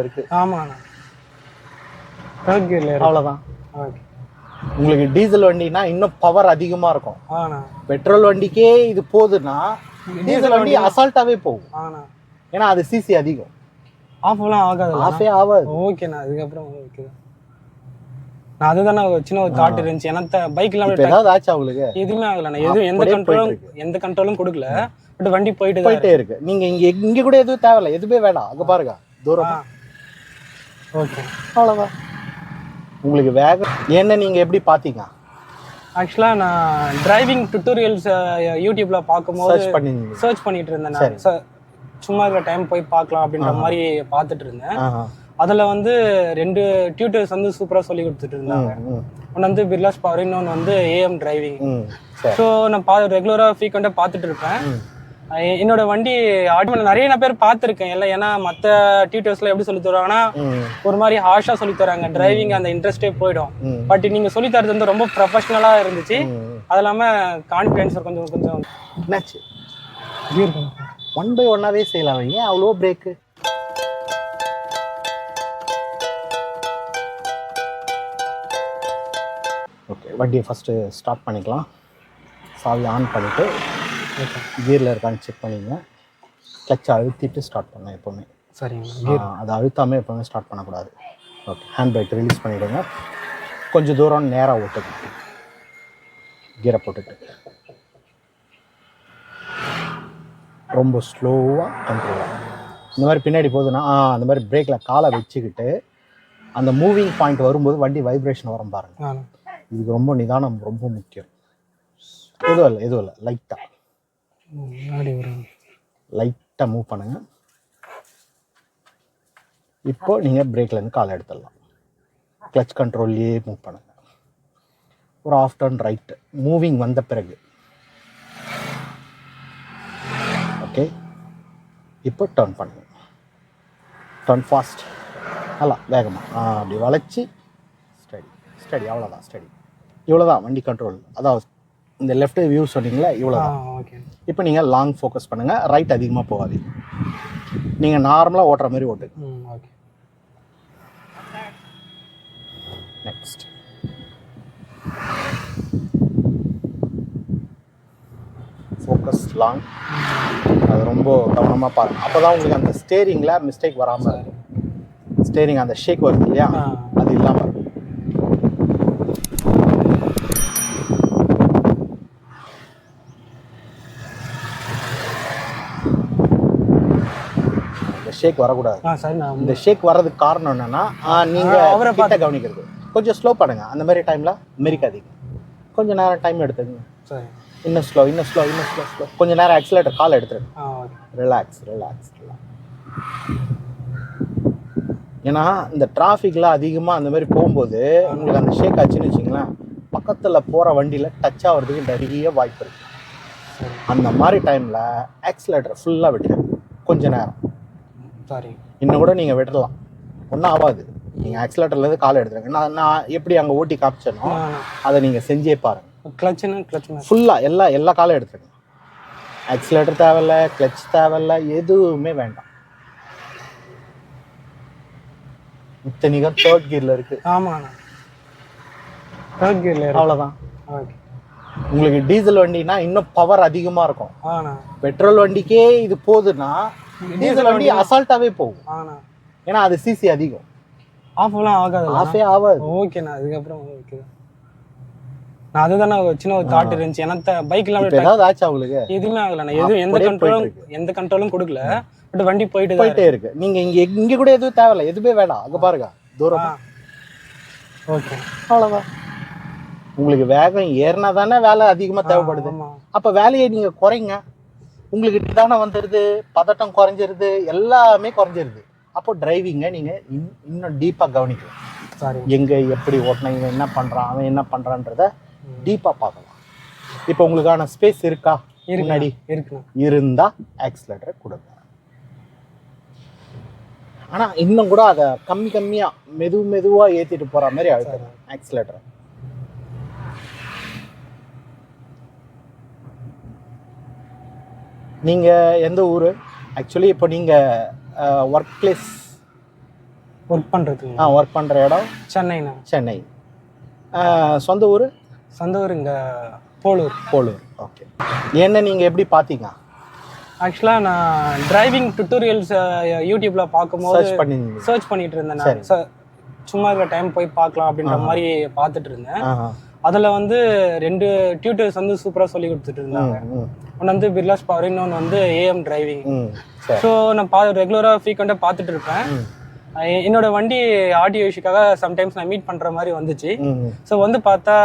இருக்கு. ஆமாண்ணா. ஓகே உங்களுக்கு டீசல் வண்டினா இன்னும் பவர் அதிகமா இருக்கும். பெட்ரோல் வண்டிக்கே இது போகுதுன்னா டீசல் வண்டி அசால்ட்டாவே போகும். ஏன்னா அது சிசி அதிகம். ஆஃப்லாம் ஆகாதுல்ல. ஆஃபே ஆகாது. ஓகேண்ணா அதுக்கப்புறம் ஓகே நான் அதுதானே ஒரு சின்ன ஒரு தாட் இருந்துச்சு. ஏன்னா பைக்லாம் ஏதாவது ஆச்சா உங்களுக்கு? எதுவுமே ஆகலண்ணா. எதுவும் எந்த கண்ட்ரோலும் எந்த கண்ட்ரோலும் கொடுக்கல. பட் வண்டி போயிட்டு போயிட்டே இருக்கு. நீங்க இங்க இங்க கூட எதுவும் தேவையில்ல. எதுவுமே வேண்டாம் அங்க பாருங்க. தூரம். ஓகே அவ்வளவுதான். உங்களுக்கு வேகம் என்ன நீங்க எப்படி பாத்தீங்க ஆக்சுவலாக நான் டிரைவிங் டுட்டோரியல்ஸ் யூடியூப்ல பார்க்கும்போது சர்ச் பண்ணிட்டு இருந்தேன் நான். சும்மா இருக்கிற டைம் போய் பார்க்கலாம் அப்படின்ற மாதிரி பார்த்துட்டு இருந்தேன். அதில் வந்து ரெண்டு டியூட்டர்ஸ் வந்து சூப்பராக சொல்லி கொடுத்துட்டு இருந்தாங்க ஒன்று வந்து பிர்லாஸ் பவர் இன்னொன்று வந்து ஏஎம் டிரைவிங் ஸோ நான் பா ரெகுலராக ஃப்ரீக்வெண்ட்டாக பார்த்துட்டு இருப்பேன் என்னோட வண்டி ஆட்டோமேட்டிக் நிறைய பேர் பார்த்துருக்கேன். இல்லை ஏன்னா மற்ற டியூட்டர்ஸ்ல எப்படி சொல்லி தருவாங்கன்னா ஒரு மாதிரி ஹார்ஷாக சொல்லி தராங்க. டிரைவிங் அந்த இன்ட்ரெஸ்டே போயிடும். பட் நீங்க சொல்லி தரது வந்து ரொம்ப ப்ரொஃபஷனலாக இருந்துச்சு. அது இல்லாமல் கான்ஃபிடென்ஸ் கொஞ்சம் கொஞ்சம் என்னாச்சு ஒன் பை ஒன்னாவே செய்யலாம் ஏன் அவ்வளோ பிரேக்கு ஓகே வண்டியை ஃபஸ்ட்டு ஸ்டார்ட் பண்ணிக்கலாம். சாவி ஆன் பண்ணிவிட்டு கியரில் இருக்கான்னு செக் பண்ணிங்க கிளச்சை அழுத்திட்டு ஸ்டார்ட் பண்ணேன் எப்போவுமே. சரிங்க. அதை அழுத்தாமல் எப்போவுமே ஸ்டார்ட் பண்ணக்கூடாது. ஓகே ஹேண்ட் பிரேக் ரிலீஸ் பண்ணிவிடுங்க கொஞ்சம் தூரம் நேராக ஓட்டுங்க. கீரை போட்டுட்டு. ரொம்ப ஸ்லோவாக கண்ட்ரோலாக இந்த மாதிரி பின்னாடி போகுதுன்னா அந்த மாதிரி பிரேக்கில் காலை வச்சுக்கிட்டு அந்த மூவிங் பாயிண்ட் வரும்போது வண்டி வைப்ரேஷன் வரும் பாருங்க. இதுக்கு ரொம்ப நிதானம் ரொம்ப முக்கியம். எதுவும் இல்லை எதுவும் இல்லை. லைட்டாக முன்னாடி ஒரு லைட்டாக மூவ் பண்ணுங்க. இப்போ நீங்கள் பிரேக்லேருந்து காலை எடுத்துடலாம். கிளச் கண்ட்ரோல்லையே மூவ் பண்ணுங்க. ஒரு ஆஃப் டர்ன் ரைட்டு மூவிங் வந்த பிறகு. ஓகே இப்போ டர்ன் பண்ணுங்க. டர்ன் ஃபாஸ்ட் நல்லா வேகமாக அப்படி வளைச்சி. ஸ்டடி ஸ்டடி அவ்வளோதான் ஸ்டடி இவ்வளோதான் வண்டி கண்ட்ரோல் அதாவது இந்த லெஃப்ட் வியூ சொன்னீங்களே ஆ இவ்வளோதான் ஓகே இப்போ நீங்கள் லாங் ஃபோக்கஸ் பண்ணுங்கள் ரைட் அதிகமாக போகாதீங்க. நீங்கள் நார்மலாக ஓட்டுற மாதிரி ஓட்டுங்க ம் ஓகே நெக்ஸ்ட் ஃபோக்கஸ் லாங் அது ரொம்ப கவனமாக பாருங்க. அப்போ தான் உங்களுக்கு அந்த ஸ்டேரிங்கில் மிஸ்டேக் வராமல் இருக்கும். ஸ்டேரிங் அந்த ஷேக் வருது இல்லையா? அது இல்லாமல் இருக்கும் இந்த ஷேக் வரக்கூடாது. இந்த ஷேக் வர்றதுக்கு காரணம் என்னன்னா நீங்க அவரை கிட்ட கவனிக்கிறது. கொஞ்சம் ஸ்லோ பண்ணுங்க. அந்த மாதிரி டைம்ல மெரிக்காதீங்க கொஞ்சம் நேரம் டைம் எடுத்துக்கங்க இன்னும் ஸ்லோ இன்னும் ஸ்லோ இன்னும் ஸ்லோ ஸ்லோ கொஞ்சம் நேரம் ஆக்சிலேட்டர் கால் எடுத்துருங்க. ஓகே. ரிலாக்ஸ் ரிலாக்ஸ் ஏன்னா இந்த டிராஃபிக்ல அதிகமாக அந்த மாதிரி போகும்போது உங்களுக்கு அந்த ஷேக் ஆச்சுன்னு வச்சுங்களேன் பக்கத்தில் போகிற வண்டியில் டச் ஆகிறதுக்கு நிறைய வாய்ப்பு இருக்கு. சரி. அந்த மாதிரி டைமில் ஆக்சிலேட்டர் ஃபுல்லாக விட்டுருங்க. கொஞ்ச நேரம். சாரி இன்னும் கூட நீங்கள் விடலாம். ஒன்றும் ஆகாது நீங்கள் ஆக்சிலேட்டர்லேருந்து கால் எடுத்துருங்க. நான் நான் எப்படி அங்கே ஓட்டி காமிச்சேனோ அதை நீங்கள் செஞ்சே பாருங்க. கிளச்சுன்னு கிளச்சுன்னு ஃபுல்லாக எல்லா எல்லா காலும் எடுத்துருங்க. ஆக்சிலேட்டர் தேவையில்ல கிளச் தேவையில்ல எதுவுமே வேண்டாம். இத்தனைக்கும் தேர்ட் கியரில் இருக்கு. ஆமாண்ணா. தேர்ட் கியர்ல அவ்வளோதான் ஓகே உங்களுக்கு டீசல் வண்டினா இன்னும் பவர் அதிகமாக இருக்கும். பெட்ரோல் வண்டிக்கே இது போகுதுன்னா டீசல் வண்டி அசால்ட்டாகவே போகும். ஆண்ணா ஏன்னா அது சிசி அதிகம். ஆஃப்லாம் ஆகாதுல்ல ஆஃபே ஆகாது ஓகேண்ணா அதுக்கப்புறம் ஓகே நான் அதுதானே ஒரு சின்ன ஒரு தாட் இருந்துச்சு. ஏன்னா பைக்லாம் இப்போ ஏதாவது ஆச்சா உங்களுக்கு? எதுவுமே ஆகலண்ணா எதுவும் எந்த கண்ட்ரோலும் எந்த கண்ட்ரோலும் கொடுக்கல. பட் வண்டி போயிட்டு போயிட்டே இருக்கு. நீங்க இங்க இங்க கூட எதுவும் தேவையில்ல. எதுவுமே வேண்டாம் அங்க பாருங்க. தூரம். ஓகே அவ்வளவுதான். உங்களுக்கு வேகம் ஏறினா தானே வேலை அதிகமா தேவைப்படுது. அப்ப வேலையை நீங்க குறைங்க. உங்களுக்கு நிதானம் வந்துடுது பதட்டம் குறைஞ்சிருது எல்லாமே குறைஞ்சிருது. அப்போ டிரைவிங்கை நீங்க இன்- இன்னும் டீப்பா கவனிக்கலாம் சாரி. எங்க எப்படி ஓட்டினா இவன் என்ன பண்றான் அவன் என்ன பண்றான்றத டீப்பா பார்க்கலாம். இப்போ உங்களுக்கான ஸ்பேஸ் இருக்கா? முன்னாடி. இருக்குண்ணா இருந்தா ஆக்சிலேட்டரை கொடுங்க. ஆனா இன்னும் கூட அதை கம்மி கம்மியா மெது மெதுவா ஏத்திட்டு போற மாதிரி அழுத்தம் ஆக்சிலேட்டர் நீங்க எந்த ஊரு? ஆக்சுவலி இப்போ நீங்க ஒர்க் பிளேஸ் ஒர்க் பண்ணுறதுங்க ஆ ஒர்க் பண்ணுற இடம்? சென்னைண்ணா சென்னை. சொந்த ஊர்? சொந்த ஊர் இங்கே போலூர். போலூர். ஓகே என்ன நீங்கள் எப்படி பார்த்தீங்க ஆக்சுவலாக நான் டிரைவிங் டுட்டோரியல்ஸ் யூடியூப்பில் பார்க்கும்போது சர்ச் பண்ணிருந்தீங்க. சர்ச் பண்ணிட்டு இருந்தேன் சும்மா இருக்க டைம் போய் பார்க்கலாம் அப்படின்ற மாதிரி பார்த்துட்டு இருந்தேன். அதில் வந்து ரெண்டு டியூட்டர்ஸ் வந்து சூப்பராக சொல்லி கொடுத்துட்டு இருந்தாங்க ஒன்று வந்து பிர்லாஸ் பவர் இன்னொன்று வந்து ஏஎம் டிரைவிங் ஸோ நான் பா ரெகுலராக ஃப்ரீக்வெண்ட்டாக பார்த்துட்டு இருப்பேன் என்னோட வண்டி ஆடியோ இஷ்யூக்காக சம்டைம்ஸ் நான் மீட் பண்ணுற மாதிரி வந்துச்சு. ஸோ வந்து பார்த்தா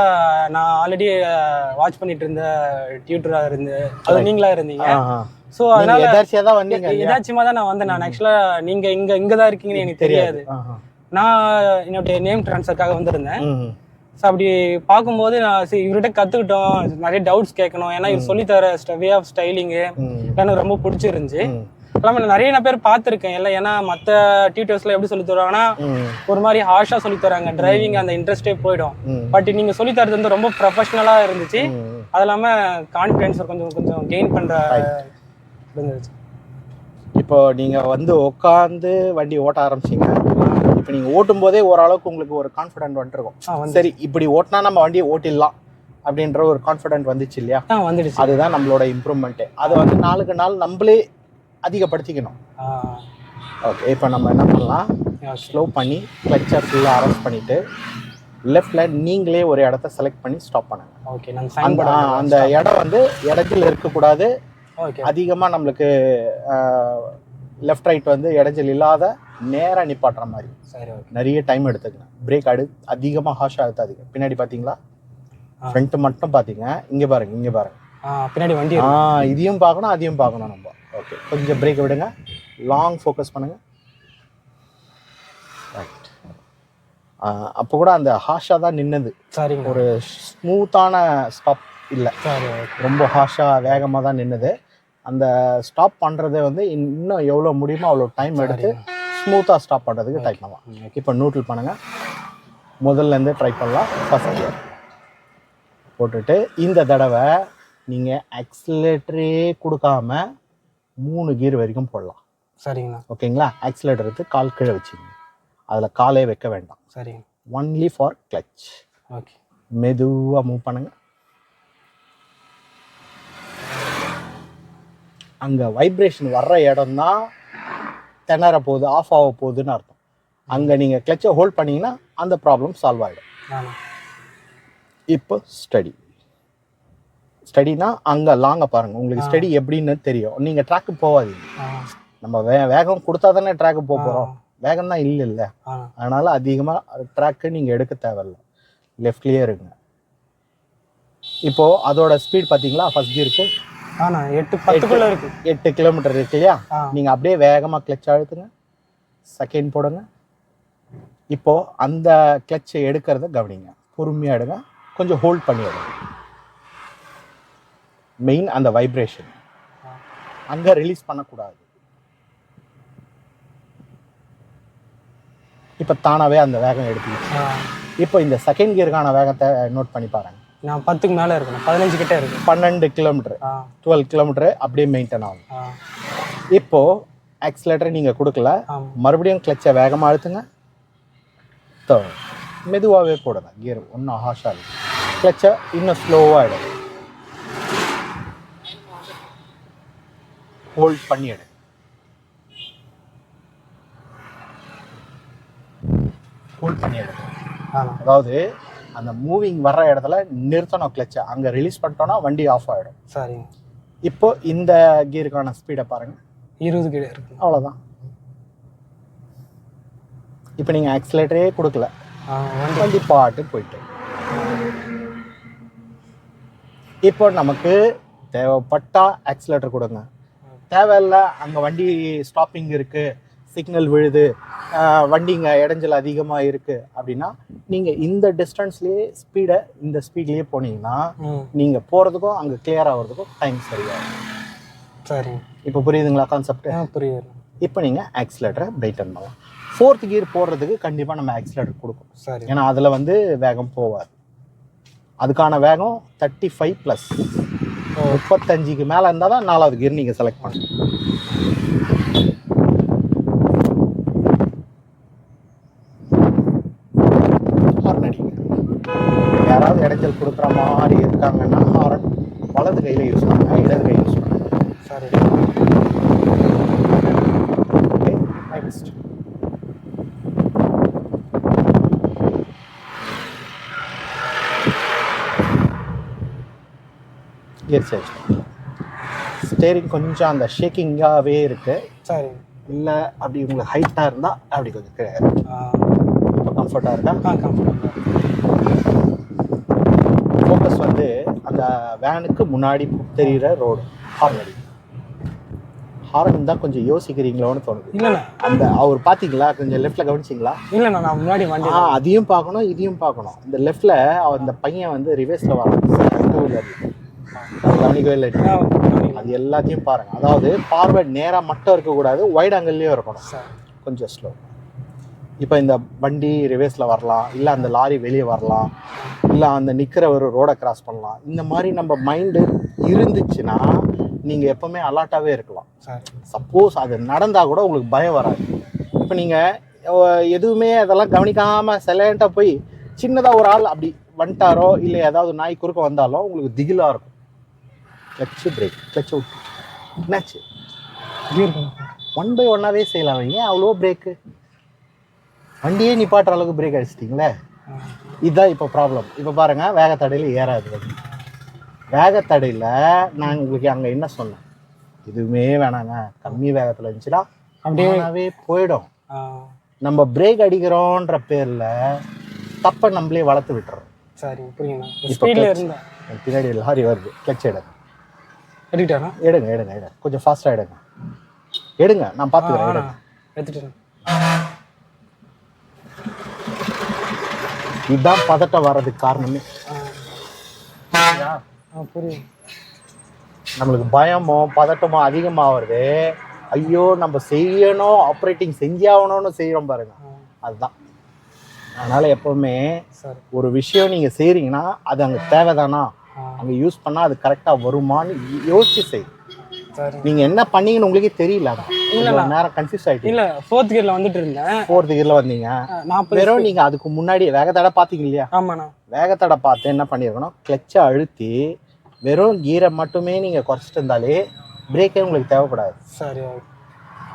நான் ஆல்ரெடி வாட்ச் பண்ணிட்டு இருந்த டியூட்டராக இருந்து அது நீங்களா இருந்தீங்க. ஸோ நீங்க அதனால எதார்ச்சியா தான் நான் வந்தேன். நான் ஆக்சுவலாக நீங்கள் இங்கே இங்கே தான் இருக்கீங்கன்னு எனக்கு தெரியாது. நான் என்னுடைய நேம் ட்ரான்ஸ்ஃபருக்காக வந்திருந்தேன். ஸோ அப்படி பார்க்கும்போது நான் சரி இவர்கிட்ட கற்றுக்கிட்டோம் நிறைய டவுட்ஸ் கேட்கணும். ஏன்னா இவர் சொல்லித்தர வே ஆஃப் ஸ்டைலிங்கு எனக்கு ரொம்ப பிடிச்சிருந்துச்சு. ம். இல்லாமல் நான் நிறைய பேர் பார்த்துருக்கேன். இல்லை ஏன்னா மற்ற டியூட்டர்ஸ்ல எப்படி சொல்லி தருவாங்கன்னா ஒரு மாதிரி ஹார்ஷாக சொல்லி தராங்க. டிரைவிங் அந்த இன்ட்ரெஸ்டே போயிடும். பட் நீங்க சொல்லி தரது வந்து ரொம்ப ப்ரொஃபஷனலாக இருந்துச்சு. அது இல்லாமல் கான்ஃபிடென்ஸ் கொஞ்சம் கொஞ்சம் கெயின் பண்ற இருந்துச்சு. இப்போ நீங்க வந்து உட்காந்து வண்டி ஓட்ட ஆரம்பிச்சீங்க. இப்போ நீங்க ஓட்டும் போதே ஓரளவுக்கு உங்களுக்கு ஒரு கான்ஃபிடென்ட் வந்துருக்கும். சரி இப்படி ஓட்டினா நம்ம வண்டியை ஓட்டிடலாம் அப்படின்ற ஒரு கான்ஃபிடென்ட் வந்துச்சு இல்லையா? வந்துடுச்சு. அதுதான் நம்மளோட இம்ப்ரூவ்மெண்ட்டு அதை வந்து நாளுக்கு நாள் நம்மளே அதிகப்படுத்திக்கணும். ஓகே இப்போ நம்ம என்ன பண்ணலாம்? ஸ்லோ பண்ணி கிளச்சை ஃபுல்லாக அரெஸ்ட் பண்ணிட்டு லெஃப்ட்ல நீங்களே ஒரு இடத்த செலக்ட் பண்ணி ஸ்டாப் பண்ணுங்க. ஓகே அந்த அந்த இடம் வந்து இடத்துல இருக்கக்கூடாது. ஓகே அதிகமாக நம்மளுக்கு லெஃப்ட் ரைட் வந்து இடைஞ்சல் இல்லாத நேராக நிப்பாட்டுற மாதிரி. சரி ஓகே நிறைய டைம் எடுத்துக்கங்க பிரேக் அடு அதிகமாக ஹாஷாக அழுத்தாதீங்க பின்னாடி பார்த்தீங்களா ஆ. ஃப்ரண்ட் மட்டும் பார்த்தீங்க இங்கே பாருங்க இங்கே பாருங்க. பின்னாடி வண்டி ஆ. இதையும் பார்க்கணும் அதையும் பார்க்கணும் நம்ம. ஓகே கொஞ்சம் பிரேக் விடுங்க. லாங் ஃபோக்கஸ் பண்ணுங்க. ரைட் அப்போ கூட அந்த ஹாஷாக தான் நின்னது. சரிங்க. ஒரு ஸ்மூத்தான ஸ்டாப் இல்லை. ரொம்ப ஹாஷாக வேகமாக தான் நின்னுது. அந்த ஸ்டாப் பண்ணுறது வந்து இன்னும் எவ்வளோ முடியுமோ அவ்வளோ டைம் எடுத்து ஸ்மூத்தாக ஸ்டாப் பண்ணுறதுக்கு ட்ரை பண்ணலாம் இப்போ நியூட்ரல் பண்ணுங்க. முதல்ல இருந்து ட்ரை பண்ணலாம். ஃபர்ஸ்ட் கியர் போட்டுட்டு இந்த தடவை நீங்கள் ஆக்சிலேட்டரே கொடுக்காம மூணு கியர் வரைக்கும் போடலாம். சரிங்கண்ணா. ஓகேங்களா ஆக்சிலேட்டர் எடுத்து கால் கீழே வச்சுங்க அதில் காலே வைக்க வேண்டாம். சரிங்க. ஒன்லி ஃபார் கிளச் ஓகே மெதுவாக மூவ் பண்ணுங்க. அங்கே வைப்ரேஷன் வர்ற இடம் தான் திணற போகுது ஆஃப் ஆக போகுதுன்னு அர்த்தம். அங்கே நீங்கள் கிளச்சை ஹோல்ட் பண்ணீங்கன்னா அந்த ப்ராப்ளம் சால்வ் ஆகிடும் இப்போ ஸ்டடி ஸ்டடினா அங்கே லாங்கை பாருங்கள் உங்களுக்கு ஸ்டடி எப்படின்னு தெரியும். நீங்கள் ட்ராக்கு போகாதீங்க. நம்ம வே வேகம் கொடுத்தா தானே ட்ராக்கு போக போகிறோம் வேகம் தான் இல்லை இல்லை அதனால் அதிகமாக ட்ராக்கு நீங்கள் எடுக்க தேவையில்ல. லெஃப்ட்லேயே இருங்க. இப்போது அதோட ஸ்பீட் பார்த்தீங்களா? ஃபர்ஸ்ட் கியருக்கு ஆண்ணா எட்டு பத்துக்குள்ள இருக்கு. எட்டு கிலோமீட்டர் இருக்கு இல்லையா? ஆ. நீங்கள் அப்படியே வேகமாக கிளச் அழுத்துங்க செகண்ட் போடுங்க. இப்போது அந்த கிளச்சை எடுக்கிறத கவனிங்க. பொறுமையாக எடுங்க. கொஞ்சம் ஹோல்ட் பண்ணி எடுங்க. மெயின் அந்த வைப்ரேஷன் அங்கே ரிலீஸ் பண்ணக்கூடாது. இப்போ தானாகவே அந்த வேகம் எடுத்துக்கிச்சு இப்போ இந்த செகண்ட் கியருக்கான வேகத்தை நோட் பண்ணி பாருங்க. நான் பத்துக்கு மேலே இருக்கணும் பதினஞ்சு கிட்ட இருக்கு பன்னெண்டு கிலோமீட்டர் டுவெல் கிலோமீட்டர் அப்படியே மெயின்டைன் ஆகும். ஆ. இப்போ ஆக்சிலேட்டரை நீங்கள் கொடுக்கல. மறுபடியும் கிளச்சை வேகமாக அழுத்துங்க. மெதுவாகவே போடுங்க. கியர் ஒன்றும் ஹாஷாக இல்லை. கிளச்சை இன்னும் ஸ்லோவாக எடு. ஹோல்ட் பண்ணி எடு. ஹோல்ட் பண்ணி எடு. அதாவது அந்த மூவிங் வர்ற இடத்துல நிறுத்தணும் கிளச்சை அங்கே ரிலீஸ் பண்ணிட்டோன்னா வண்டி ஆஃப் ஆகிடும் சரிங்க. இப்போ இந்த கியருக்கான ஸ்பீடை பாருங்கள் இருபது கிட்ட இருக்கு. அவ்வளோதான் இப்போ நீங்கள் ஆக்சிலேட்டரே கொடுக்கல. வண்டி. பாட்டு போயிட்டு. இப்போ நமக்கு தேவைப்பட்டா ஆக்சிலேட்டர் கொடுங்க. தேவையில்ல அங்கே வண்டி ஸ்டாப்பிங் இருக்கு. சிக்னல் விழுது. வண்டிங்க இடைஞ்சல் அதிகமாக இருக்கு அப்படின்னா நீங்கள் இந்த டிஸ்டன்ஸ்லேயே ஸ்பீடை இந்த ஸ்பீட்லேயே போனீங்கன்னா நீங்கள் போகிறதுக்கும் அங்கே கிளியர் ஆகிறதுக்கும் டைம் சரியாகும். சரிங்க இப்போ புரியுதுங்களா கான்செப்ட் புரியுது. இப்போ நீங்கள் ஆக்சிலேட்டரை பிரைட்டன் பண்ணலாம். ஃபோர்த் கியர் போடுறதுக்கு கண்டிப்பாக நம்ம ஆக்சிலேட்டர் கொடுக்கும் சரி. ஏன்னா அதில் வந்து வேகம் போவாது அதுக்கான வேகம் தேர்ட்டி ஃபைவ் ப்ளஸ் முப்பத்தஞ்சுக்கு மேலே இருந்தால் தான் நாலாவது கியர் நீங்கள் செலக்ட் பண்ணணும் இடைஞ்சல் கொடுக்குற மாதிரி இருக்காங்கன்னா ஹாரன் வலது கையில் யூஸ் பண்ணுங்க. இடது கை யூஸ் பண்ணுங்க. சரி okay next gear change steering கொஞ்சம் அந்த ஷேக்கிங்காகவே இருக்கு. சரி இல்லை அப்படி உங்களுக்கு ஹைட்டாக இருந்தால் அப்படி கொஞ்சம் ஆ. இப்போ கம்ஃபர்ட்டாக இருக்கா? ஆ கம்ஃபர்டபுள் ஃபோக்கஸ் வந்து அந்த வேனுக்கு முன்னாடி தெரிகிற ரோடு ஹார்ன் அடி ஹார்ன் தான் கொஞ்சம் யோசிக்கிறீங்களோன்னு தோணுது. இல்லைண்ணா அந்த அவர் பார்த்தீங்களா கொஞ்சம் லெஃப்ட்டில் கவனிச்சிங்களா? இல்லைண்ணா நான் முன்னாடி வண்டி ஆ அதையும் பார்க்கணும் இதையும் பார்க்கணும். இந்த லெஃப்ட்ல அந்த பையன் வந்து ரிவர்ஸ்ல வரான். டூ வீலர் அது கவனிக்கவே இல்லை. எல்லாத்தையும் பாருங்க. அதாவது ஃபார்வர்ட் நேரா மட்டும் இருக்கக்கூடாது வைட் ஆங்கிள்லயும் இருக்கணும். கொஞ்சம் ஸ்லோ இப்போ இந்த வண்டி ரிவர்ஸ்ல வரலாம் இல்லை அந்த லாரி வெளியே வரலாம் இல்லை அந்த நிற்கிற ஒரு ரோடை கிராஸ் பண்ணலாம். இந்த மாதிரி நம்ம மைண்டு இருந்துச்சுன்னா நீங்கள் எப்பவுமே அலர்ட்டாகவே இருக்கலாம். சப்போஸ் அது நடந்தால் கூட உங்களுக்கு பயம் வராது. இப்போ நீங்கள் எதுவுமே அதெல்லாம் கவனிக்காமல் சைலண்ட்டாக போய் சின்னதாக ஒரு ஆள் அப்படி வந்துட்டாரோ இல்லை ஏதாவது நாய் குறுக்க வந்தாலும் உங்களுக்கு திகிலாக இருக்கும். கிளச்சு பிரேக் கிளச்சு விட்டு என்னாச்சு? ஒன் பை ஒன்னாவே செய்யலாம். ஏன் அவ்வளோ பிரேக்கு வண்டியே நிப்பாட்டுற அளவுக்கு பிரேக் அடிச்சிட்டிங்களே? இதுதான் இப்போ ப்ராப்ளம் இப்போ பாருங்க வேகத்தடையில் ஏறாது வண்டி. வேகத்தடையில் நான் உங்களுக்கு அங்கே என்ன சொன்னேன்? எதுவுமே வேணாங்க. கம்மி வேகத்தில் இருந்துச்சுன்னா அப்படியே போயிடும். நம்ம பிரேக் அடிக்கிறோன்ற பேரில் தப்பை நம்மளே வளர்த்து விட்டுறோம். சரி எனக்கு பின்னாடி லாரி வருது. கிளச் எடுங்க. எடுக்கிட்டாண்ணா எடுங்க எடுங்க எடுங்க. கொஞ்சம் ஃபாஸ்ட்டாக எடுங்க. எடுங்க நான் பார்த்துக்கிறேன் எடுங்க. இதுதான் பதட்டம் வர்றதுக்கு காரணமே. புரியுது. நம்மளுக்கு பயமோ பதட்டமோ அதிகமாகிறது ஐயோ நம்ம செய்யணும் ஆப்ரேட்டிங் செஞ்சாகணும்னு செய்கிறோம் பாருங்க. அதுதான். அதனால எப்பவுமே ஒரு விஷயம் நீங்கள் செய்கிறீங்கன்னா அது அங்கே தேவைதானா? அங்கே யூஸ் பண்ணால் அது கரெக்டாக வருமான்னு யோசிச்சு செய் சரி நீங்கள் என்ன பண்ணீங்கன்னு உங்களுக்கே தெரியல. இல்ல, நேரம் கன்ஃபியூஸ் ஆகிட்டு இல்ல ஃபோர்த் கியர்ல வந்துட்டு இருந்தேன். ஃபோர்த்து கியரில் வந்தீங்க. வெறும் நீங்கள் அதுக்கு முன்னாடி வேகத்தடை பார்த்தீங்க இல்லையா ஆமாண்ணா. வேகத்தடை பார்த்து என்ன பண்ணியிருக்கணும்? கிளச்சை அழுத்தி வெறும் கீரை மட்டுமே நீங்கள் குறைச்சிட்டு இருந்தாலே பிரேக்கே உங்களுக்கு தேவைப்படாது. சரி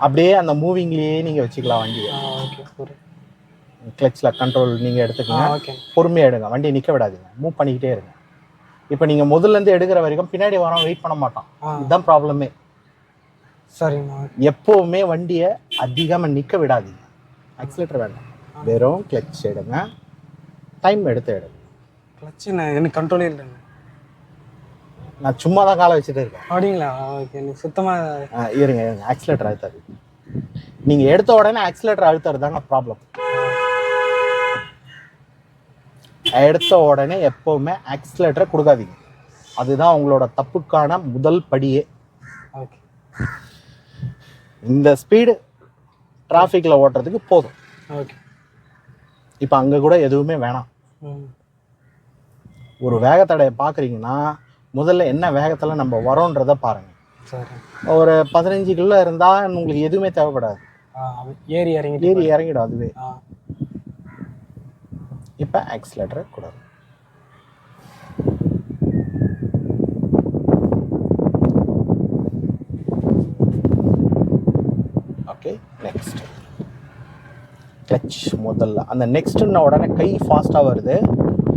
அப்படியே அந்த மூவிங்லேயே நீங்கள் வச்சுக்கலாம் வண்டியை. கிளச்சில் கண்ட்ரோல் நீங்கள் எடுத்துக்கங்க. ஓகே. பொறுமையாக எடுங்க. வண்டியை நிற்க விடாதீங்க. மூவ் பண்ணிக்கிட்டே இருங்க. இப்போ நீங்கள் முதல்லேருந்து எடுக்கிற வரைக்கும் பின்னாடி வரோம் வெயிட் பண்ண மாட்டான். இதுதான் ப்ராப்ளமே சரிண்ணா எப்போவுமே வண்டியை அதிகமாக நிற்க விடாதீங்க. ஆக்சிலேட்டர் வேண்டாம். வெறும் கிளச் எடுங்க. டைம் எடுத்து எடுங்க. கிளச்சு நான் எனக்கு கண்ட்ரோலே இல்லைண்ணா நான் சும்மா தான் காலை வச்சுட்டு இருக்கேன். அப்படிங்களா? ஓகே எனக்கு சுத்தமா ஆ, இருங்க இருங்க. ஆக்சிலேட்டர் அழுத்தாது நீங்கள் எடுத்த உடனே ஆக்சிலேட்டர் அழுத்துறது தாங்க ப்ராப்ளம் எடுத்த உடனே எப்போவுமே ஆக்சிலேட்டரை கொடுக்காதீங்க. அதுதான் உங்களோட தப்புக்கான முதல் படியே. இந்த ஸ்பீடு டிராஃபிக்கில் ஓட்டுறதுக்கு போதும். ஓகே இப்போ அங்கே கூட எதுவுமே வேணாம். ஒரு வேகத்தடையை பார்க்குறீங்கன்னா முதல்ல என்ன வேகத்தில் நம்ம வரோன்றதை பாருங்கள் ஒரு பதினஞ்சு கிலோ இருந்தால் உங்களுக்கு எதுவுமே தேவைப்படாது. ஏறி இறங்கிட்டு ஏறி இறங்கிடும் அதுவே. இப்போ ஆக்சிலேட்டரை கூடாது ஓகே நெக்ஸ்ட் கிளச் முதல்ல. அந்த நெக்ஸ்ட்டுன்ன உடனே கை ஃபாஸ்ட்டாக வருது.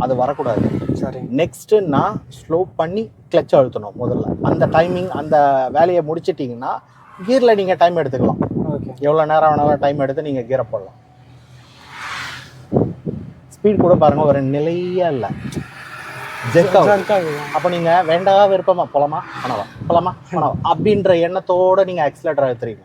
அது வரக்கூடாது. சரி. நெக்ஸ்ட்டுன்னா ஸ்லோ பண்ணி கிளச் அழுத்தணும் முதல்ல. அந்த டைமிங் அந்த வேலையை முடிச்சிட்டிங்கன்னா கியரில் நீங்கள் டைம் எடுத்துக்கலாம். ஓகே எவ்வளோ நேரம் வேணாலும் டைம் எடுத்து நீங்கள் கீரை போடலாம். ஸ்பீட் கூட பாருங்க ஒரு நிலையா இல்லை. அப்போ நீங்கள் வேண்டா விருப்பமா போலாமா? பண்ணவா? போலாமா? பண்ணவா? அப்படின்ற எண்ணத்தோட நீங்கள் ஆக்சிலேட்டர் அழுத்துறீங்க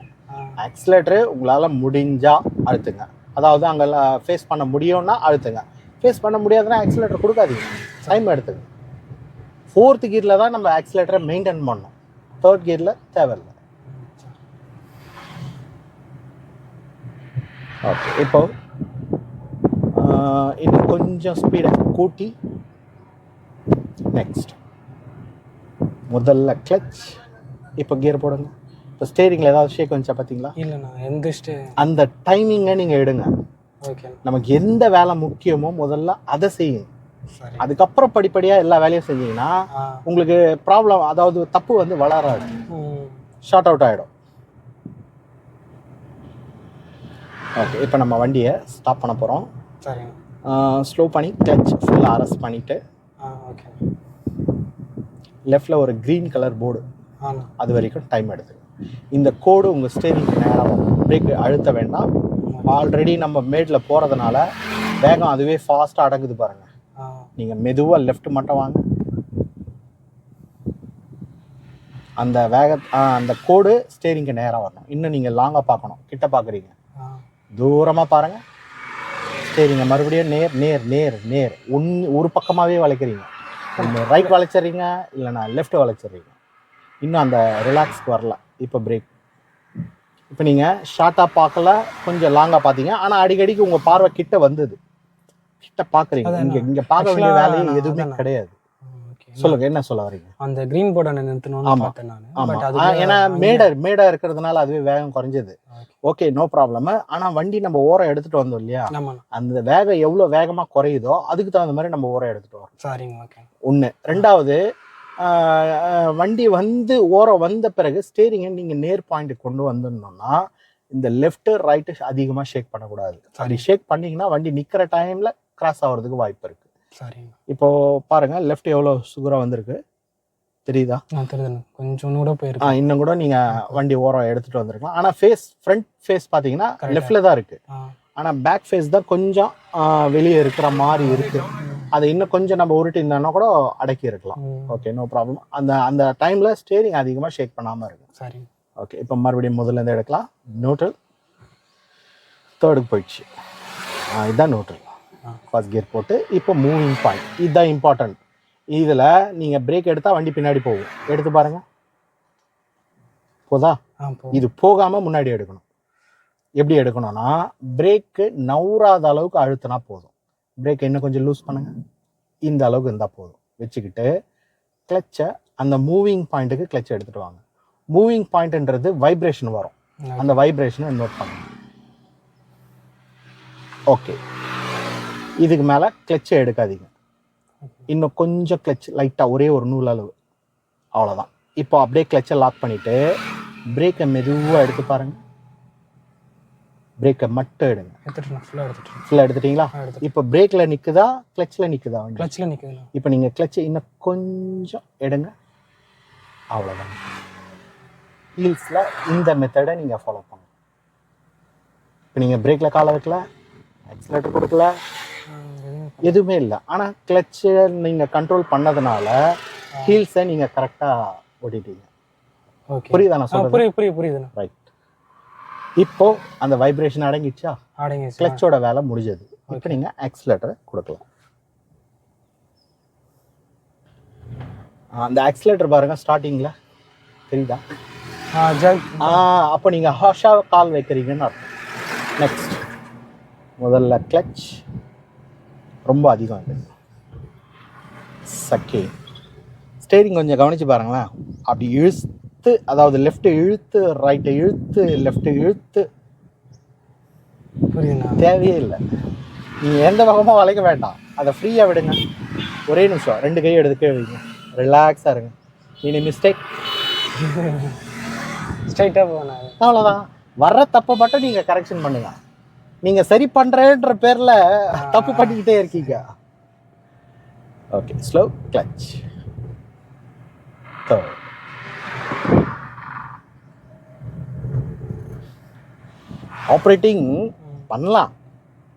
ஆக்சிலேட்டரு உங்களால் முடிஞ்சா அழுத்துங்க. அதாவது அங்கே ஃபேஸ் பண்ண முடியும்னா அழுத்துங்க. ஃபேஸ் பண்ண முடியாதுன்னா ஆக்சிலேட்டர் கொடுக்காதீங்க. டைம் எடுத்துங்க. ஃபோர்த் கியரில் தான் நம்ம ஆக்சிலேட்டரை மெயின்டைன் பண்ணணும் தேர்ட் கியரில் தேவையில்லை. ஓகே இப்போ இன்னும் கொஞ்சம் ஸ்பீடை கூட்டி. நெக்ஸ்ட் முதல்ல கிளச் இப்போ கியர் போடுங்க. இப்போ ஸ்டேரிங்கில் ஏதாவது ஷேக் வந்துச்சா பார்த்தீங்களா இல்லைண்ணா எந்திரிச்சிட்டு அந்த டைமிங்கை நீங்கள் எடுங்க. ஓகே நமக்கு எந்த வேலை முக்கியமோ முதல்ல அதை செய்யுங்க. அதுக்கப்புறம் படிப்படியாக எல்லா வேலையும் செஞ்சீங்கன்னா உங்களுக்கு ப்ராப்ளம் அதாவது தப்பு வந்து வளராது. ஷார்ட் அவுட் ஆகிடும் ஓகே இப்போ நம்ம வண்டியை ஸ்டாப் பண்ண போகிறோம் சரிங்க. ஸ்லோ பண்ணி கிளச் ஃபுல்லாக அரெஸ்ட் பண்ணிவிட்டு ஓகே லெஃப்டில் ஒரு க்ரீன் கலர் போர்டு அது வரைக்கும் டைம் எடுத்து இந்த கோடு உங்கள் ஸ்டேரிங்க்கு நேராக வரும். பிரேக் அழுத்த வேண்டாம். ஆல்ரெடி நம்ம மேட்டில் போகிறதுனால வேகம் அதுவே ஃபாஸ்ட்டாக அடங்குது பாருங்கள் நீங்கள் மெதுவாக லெஃப்ட் மட்டும் வாங்க. அந்த வேக அந்த கோடு ஸ்டேரிங்க்கு நேராக வரணும். இன்னும் நீங்கள் லாங்காக பார்க்கணும். கிட்ட பார்க்குறீங்க. தூரமாக பாருங்கள் ஸ்டேரிங்க மறுபடியும் நேர் நேர் நேர் நேர். ஒன் ஒரு பக்கமாகவே வளைக்கிறீங்க. ஒன்று ரைட் வளைச்சிடுறீங்க இல்லைனா லெஃப்ட் வளைச்சிடுறீங்க. இன்னும் அந்த ரிலாக்ஸ்க்கு வரல. இப்போ பிரேக் இப்போ நீங்கள் ஷார்ட்டாக பார்க்கல கொஞ்சம் லாங்காக பார்த்தீங்க. ஆனால் அடிக்கடிக்கு உங்கள் பார்வை கிட்ட வந்தது. கிட்ட பார்க்குறீங்க. இங்கே இங்கே பார்க்க வேண்டிய Actually, வேலையே நான் எதுவுமே கிடையாது. சொல்லுங்க என்ன சொல்ல வரீங்க? அந்த கிரீன் போர்டை நிறுத்தணும்னு ஆமா. ஆமா. ஏன்னா மேடை மேடை இருக்கிறதுனால அதுவே வேகம் குறைஞ்சது. ஓகே நோ ப்ராப்ளம் ஆனா வண்டி நம்ம ஓரம் எடுத்துட்டு வந்தோம் இல்லையா? அந்த வேகம் எவ்வளவு வேகமா குறையுதோ அதுக்கு தகுந்த மாதிரி நம்ம ஓரம் எடுத்துட்டு வரோம். சரிங்க ஓகே ஒண்ணு. ரெண்டாவது வண்டி வந்து ஓரம் வந்த பிறகு ஸ்டேரிங்கை நீங்க நேர் பாயிண்ட் கொண்டு வந்துடணும்னா இந்த லெஃப்ட் ரைட்டு அதிகமா ஷேக் பண்ணக்கூடாது. அப்படி ஷேக் பண்ணீங்கன்னா வண்டி நிக்கிற டைம்ல கிராஸ் ஆகிறதுக்கு வாய்ப்பு இருக்கு. சரிங்க. இப்போ பாருங்க லெஃப்ட் எவ்வளவு சுகரா வந்திருக்கு? தெரியுதா? தெரியுதுண்ணா. கொஞ்சம் கூட போயிருக்கு இன்னும் கூட நீங்க வண்டி ஓரம் எடுத்துட்டு வந்திருக்கலாம். ஆனா ஃபேஸ் ஃப்ரண்ட் ஃபேஸ் பாத்தீங்கன்னா. லெஃப்ட்ல தான் இருக்கு. ஆனா பேக் ஃபேஸ் தான் கொஞ்சம் வெளியே இருக்கிற மாதிரி இருக்கு. அதை இன்னும் கொஞ்சம் நம்ம உருட்டி இருந்தோம்னா கூட அடக்கி இருக்கலாம். ஓகே நோ ப்ராப்ளம் அந்த அந்த டைம்ல ஸ்டேரிங் அதிகமா ஷேக் பண்ணாம இருக்கும் சரிங்க ஓகே இப்போ மறுபடியும் முதல்ல இருந்து எடுக்கலாம். நியூட்ரல் தேர்டுக்கு போயிடுச்சு. இதுதான் நியூட்ரல். ஃபர்ஸ்ட் கியர் போட்டு இப்போ மூவிங் பாயிண்ட் இதுதான் இம்பார்ட்டன்ட் இதில் நீங்கள் பிரேக் எடுத்தால் வண்டி பின்னாடி போகும். எடுத்து பாருங்க. போதா? இது போகாமல் முன்னாடி எடுக்கணும். எப்படி எடுக்கணும்னா பிரேக்கு நவுறாத அளவுக்கு அழுத்தினா போதும். பிரேக் இன்னும் கொஞ்சம் லூஸ் பண்ணுங்க. இந்த அளவுக்கு இருந்தால் போதும். வச்சுக்கிட்டு கிளச்சை அந்த மூவிங் பாயிண்ட்டுக்கு கிளச்சை எடுத்துட்டு வாங்க. மூவிங் பாயிண்ட்ன்றது வைப்ரேஷன் வரும். அந்த வைப்ரேஷனை நோட் பண்ணுங்க. ஓகே இதுக்கு மேலே கிளச்சை எடுக்காதீங்க. இன்னும் கொஞ்சம் கிளச் லைட்டாக ஒரே ஒரு நூல் அளவு. அவ்வளோதான் இப்போ அப்படியே கிளச்சை லாக் பண்ணிவிட்டு பிரேக்கை மெதுவாக எடுத்து பாருங்க. பிரேக்கை மட்டும் எடுங்க. ஃபுல்லாக எடுத்துட்டு ஃபுல்லாக எடுத்துட்டீங்களா? இப்போ பிரேக்கில் நிற்குதா கிளச்சில் நிற்குதா கிளச்சில் நிற்குதுண்ணா இப்போ நீங்கள் கிளச்சை இன்னும் கொஞ்சம் எடுங்க. அவ்வளோதான் ஹீல்ஸில் இந்த மெத்தடை நீங்கள் ஃபாலோ பண்ணுங்க. இப்போ நீங்கள் பிரேக்கில் காலை வைக்கல ஆக்சிலேட்டர் கொடுக்கல எதுவுமே இல்லை. ஆனால் கிளச்சை நீங்கள் கண்ட்ரோல் பண்ணதுனால ஹீல்ஸை நீங்கள் கரெக்டாக ஓட்டிட்டீங்க. ஓகே புரியுதா நான் புரியுது புரியுது புரியுதுண்ணா. ரைட் இப்போ அந்த வைப்ரேஷன் அடங்கிடுச்சா? ஆடைங்க கிளச்சோட வேலை முடிஞ்சது. இப்போ நீங்கள் ஆக்சிலேட்டரை கொடுக்கலாம். அந்த ஆக்சிலேட்டர் பாருங்க ஸ்டார்டிங்கில் தெரியுதா? அப்போ நீங்கள் ஹாஷாக கால் வைக்கிறீங்கன்னு அர்த்தம். நெக்ஸ்ட் முதல்ல கிளச் ரொம்ப அதிகம் இது சக்கே. ஸ்டேரிங் கொஞ்சம் கவனிச்சு பாருங்களேன். அப்படி இழுத்து அதாவது லெஃப்ட் இழுத்து ரைட்டை இழுத்து லெஃப்ட் இழுத்து. புரியுதுண்ணா. தேவையே இல்லை. நீங்கள் எந்த பக்கமும் வளைக்க வேண்டாம். அதை ஃப்ரீயாக விடுங்க. ஒரே நிமிஷம். ரெண்டு கையை எடுத்து கீழே வைங்க. ரிலாக்ஸாக இருங்க. இனி மிஸ்டேக் ஸ்ட்ரைட்டாக போகணும். அவ்வளோதான் வர்ற தப்பை மட்டும் நீங்கள் கரெக்ஷன் பண்ணுங்க. நீங்கள் சரி பண்ணுறேன்ற பேரில் தப்பு பண்ணிக்கிட்டே இருக்கீங்க. ஓகே ஸ்லோ கிளச் ஆப்ரேட்டிங் பண்ணலாம்.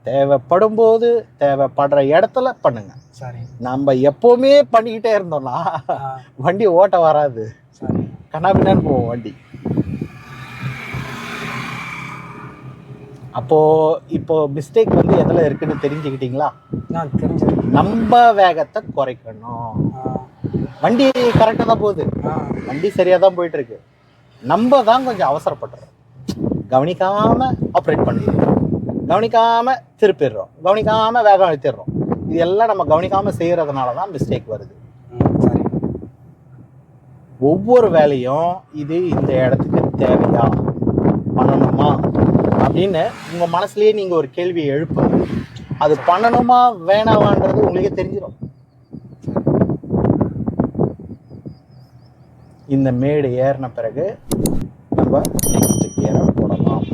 தேவைப்படும் போது தேவைப்படுற இடத்துல பண்ணுங்க. சரி. நம்ம எப்போவுமே பண்ணிக்கிட்டே இருந்தோம்னா வண்டி ஓட்ட வராது. சரி. கண்ணாபின்னான்னு போவோம் வண்டி. அப்போ இப்போ மிஸ்டேக் வந்து எதுல இருக்குன்னு தெரிஞ்சுக்கிட்டீங்களா? நான் தெரிஞ்சது நம்ம வேகத்தை குறைக்கணும். வண்டி கரெக்டாக தான் போகுது. ஆ. வண்டி சரியாக தான் போயிட்டு இருக்கு நம்ம தான் கொஞ்சம் அவசரப்படுறோம். கவனிக்காம ஆப்ரேட் பண்ணிடுறோம். கவனிக்காம திருப்பிடுறோம். கவனிக்காம வேகம் அழுத்திடுறோம். இது எல்லாம் நம்ம கவனிக்காம செய்யறதுனால தான் மிஸ்டேக் வருது. ஒவ்வொரு வேலையும் இது இந்த இடத்துக்கு தேவையா? பண்ணணுமா? அப்படின்னு உங்க மனசுலயே நீங்க ஒரு கேள்வியை எழுப்புங்க அது பண்ணணுமா வேணாமான்றது உங்களுக்கே தெரிஞ்சிடும் இந்த மேடு ஏறின பிறகு நம்ம நெக்ஸ்ட் கியரை போடலாம்.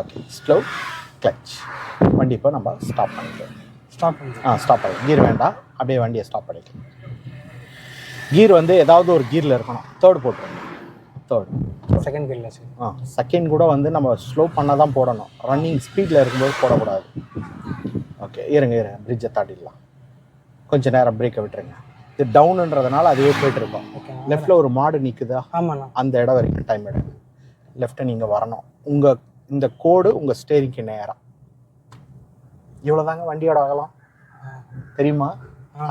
ஓகே ஸ்லோ கிளச் வண்டி இப்போ நம்ம ஸ்டாப் பண்ணிக்கலாம். ஸ்டாப் பண்ணுறேன் ஆ ஸ்டாப் பண்ணி கீர் வேண்டாம். அப்படியே வண்டியை ஸ்டாப் பண்ணிக்கலாம். கீர் வந்து ஏதாவது ஒரு கீரில் இருக்கணும். தேர்ட் போட்டுருங்க. தேர்ட் செகண்ட் கியர்ல சரி ஆ செகண்ட் கூட வந்து நம்ம ஸ்லோ பண்ண தான் போடணும். ரன்னிங் ஸ்பீடில் இருக்கும்போது போடக்கூடாது. ஓகே இருங்க இருங்க. பிரிட்ஜை தாட்டிடலாம் கொஞ்சம் நேரம் பிரேக்கை விட்டுருங்க. இது டவுனுன்றதுனால அதுவே போயிட்டு இருக்கோம் ஓகே லெஃப்டில் ஒரு மாடு நிற்குதா ஆமாண்ணா. அந்த இடம் வரைக்கும் டைம் எடுங்க. லெஃப்ட்டை நீங்கள் வரணும். உங்கள் இந்த கோடு உங்கள் ஸ்டேரிங்க்கு நேரம். இவ்வளோதாங்க வண்டியோட அகலம்? தெரியுமா.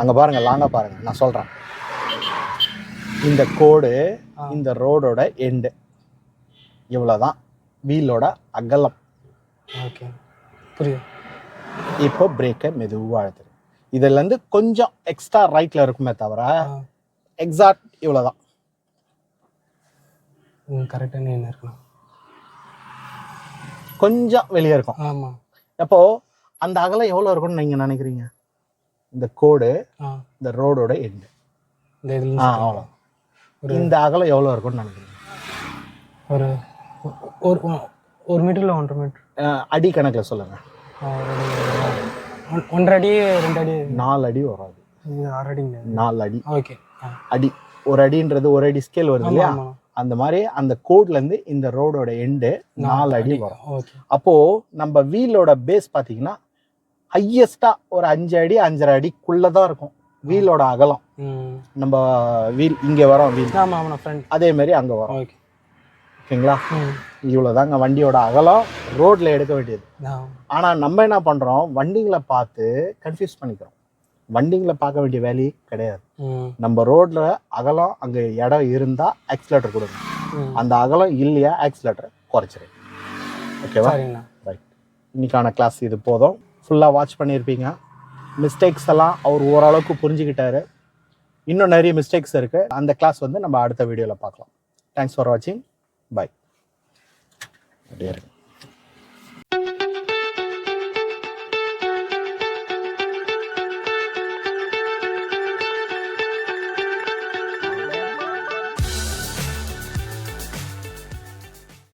அங்கே பாருங்க லாங்கா பாருங்க. நான் சொல்கிறேன் இந்த கோடு. இந்த ரோடோட எண்டு இவ்வளோதான் வீலோட அகலம். ஓகே. புரியுது. இப்போ பிரேக்கை மெதுவாக அழுத்துது இதுலேருந்து கொஞ்சம் எக்ஸ்ட்ரா ரைட்டில் இருக்குமே தவிர எக்ஸாக்ட் இவ்வளோதான் கரெக்டாக என்ன இருக்கணும். கொஞ்சம் வெளியே இருக்கும். ஆமாம் அப்போ அந்த அகலம் எவ்வளோ இருக்கும்னு நீங்கள் நினைக்கிறீங்க? இந்த கோடு இந்த ரோடோட எண்டு இந்த இதில் ஆ அவ்வளோ இந்த அகலம் எவ்வளோ இருக்கும்னு நினைக்கிறீங்க? ஒரு ஒரு ஒரு மீட்டரில் ஒன்றரை மீட்டர். அடி கணக்கில் சொல்லுங்கள் ஒன்றரை அடி ரெண்டு அடி. நாலு அடி இது ஆறு அடிங்க. நாலு அடி. ஓகே. அடி ஒரு அடின்றது ஒரு அடி ஸ்கேல் வருது இல்லையா? அந்த மாதிரி அந்த கோட்ல இருந்து இந்த ரோடோட எண்டு நாலு அடி வரும். ஓகே. அப்போ நம்ம வீலோட பேஸ் பாத்தீங்கன்னா ஹையஸ்டா ஒரு அஞ்சு அடி அஞ்சரை அடிக்குள்ள தான் இருக்கும். வீலோட அகலம். நம்ம வீல் இங்க வரோம் வீல். அதே மாதிரி அங்க வரும். ஓகே ஓகேங்களா? ம். இவ்வளவுதாங்க வண்டியோட அகலம். ரோட்ல எடுக்க வேண்டியது. ஆ. ஆனா நம்ம என்ன பண்றோம்? வண்டிங்களை பார்த்து கன்ஃபியூஸ் பண்ணிக்கிறோம். வண்டிங்களை பார்க்க வேண்டிய வேலையே கிடையாது. நம்ம ரோட்ல அகலம் அங்க இடம் இருந்தா ஆக்சிலேட்டர் கொடுங்க. அந்த அகலம் இல்லையா ஆக்சிலேட்டர் குறைச்சிரு. ஓகேவா? ரைட் இன்னைக்கான கிளாஸ் இது போதும். ஃபுல்லாக வாட்ச் பண்ணியிருப்பீங்க மிஸ்டேக்ஸ் எல்லாம் அவர் ஓரளவுக்கு புரிஞ்சுக்கிட்டாரு. இன்னும் நிறைய மிஸ்டேக்ஸ் இருக்குது அந்த கிளாஸ் வந்து நம்ம அடுத்த வீடியோவில் பார்க்கலாம். தேங்க்ஸ் ஃபார் வாட்சிங் பை அப்படியே இருக்கு.